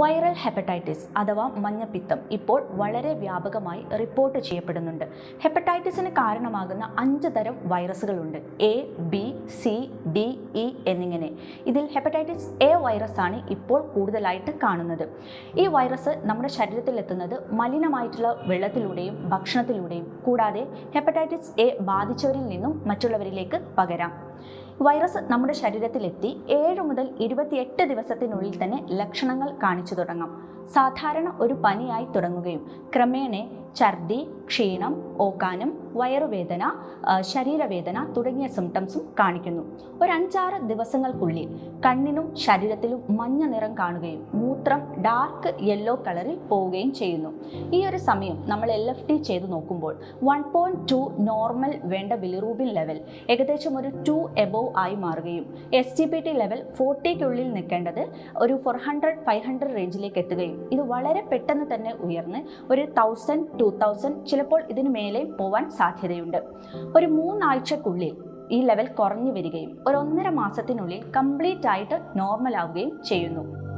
Viral hepatitis അഥവാ മഞ്ഞപ്പിത്തം ഇപ്പോൾ വളരെ വ്യാപകമായി റിപ്പോർട്ട് ചെയ്യപ്പെടുന്നുണ്ട്. ഹെപ്പറ്റൈറ്റിസിന് കാരണമാകുന്ന അഞ്ച് തരം വൈറസുകളുണ്ട്. A B C D E എന്നിങ്ങനെ. ഇതിൽ ഹെപ്പറ്റൈറ്റിസ് എ വൈറസ് ആണ് ഇപ്പോൾ കൂടുതലായിട്ട് കാണുന്നത്. ഈ വൈറസ് നമ്മുടെ ശരീരത്തിൽ എത്തുന്നത് മലിനമായിട്ടുള്ള വെള്ളത്തിലൂടെയും ഭക്ഷണത്തിലൂടെയും. കൂടാതെ ഹെപ്പറ്റൈറ്റിസ് എ ബാധിച്ചവരിൽ നിന്നും മറ്റുള്ളവരിലേക്ക് പകരാം. വൈറസ് നമ്മുടെ ശരീരത്തിലെത്തി ഏഴ് മുതൽ ഇരുപത്തിയെട്ട് ദിവസത്തിനുള്ളിൽ തന്നെ ലക്ഷണങ്ങൾ കാണിച്ചു തുടങ്ങാം. സാധാരണ ഒരു പനിയായി തുടങ്ങുകയും ക്രമേണ ഛർദി ക്ഷീണം ഓക്കാനം വയറുവേദന ശരീരവേദന തുടങ്ങിയ സിംറ്റംസും കാണിക്കുന്നു. ഒരു അഞ്ചാറ് ദിവസങ്ങൾക്കുള്ളിൽ കണ്ണിനും ശരീരത്തിലും മഞ്ഞ നിറം കാണുകയും മൂത്രം ഡാർക്ക് യെല്ലോ കളറിൽ പോവുകയും ചെയ്യുന്നു. ഈ ഒരു സമയം നമ്മൾ എൽ എഫ് ടി ചെയ്ത് നോക്കുമ്പോൾ വൺ പോയിന്റ് ടു നോർമൽ വേണ്ട ബിലിറൂബിൻ ലെവൽ ഏകദേശം ഒരു ടു എബോവ് ആയി മാറുകയും S G P T level ഫോർട്ടിക്കുള്ളിൽ നിൽക്കേണ്ടത് ഒരു ഫോർ ഹൺഡ്രഡ് ഫൈവ് ഹൺഡ്രഡ് റേഞ്ചിലേക്ക് എത്തുകയും ഇത് വളരെ പെട്ടെന്ന് തന്നെ ഉയർന്ന് ഒരു തൗസൻഡ് ടു തൗസൻഡ് ചിലപ്പോൾ ഇതിന് മേലെ പോവാൻ സാധ്യതയുണ്ട്. ഒരു മൂന്നാഴ്ചക്കുള്ളിൽ ഈ ലെവൽ കുറഞ്ഞു വരികയും ഒരു ഒന്നര മാസത്തിനുള്ളിൽ കംപ്ലീറ്റ് ആയിട്ട് നോർമൽ ആവുകയും ചെയ്യുന്നു.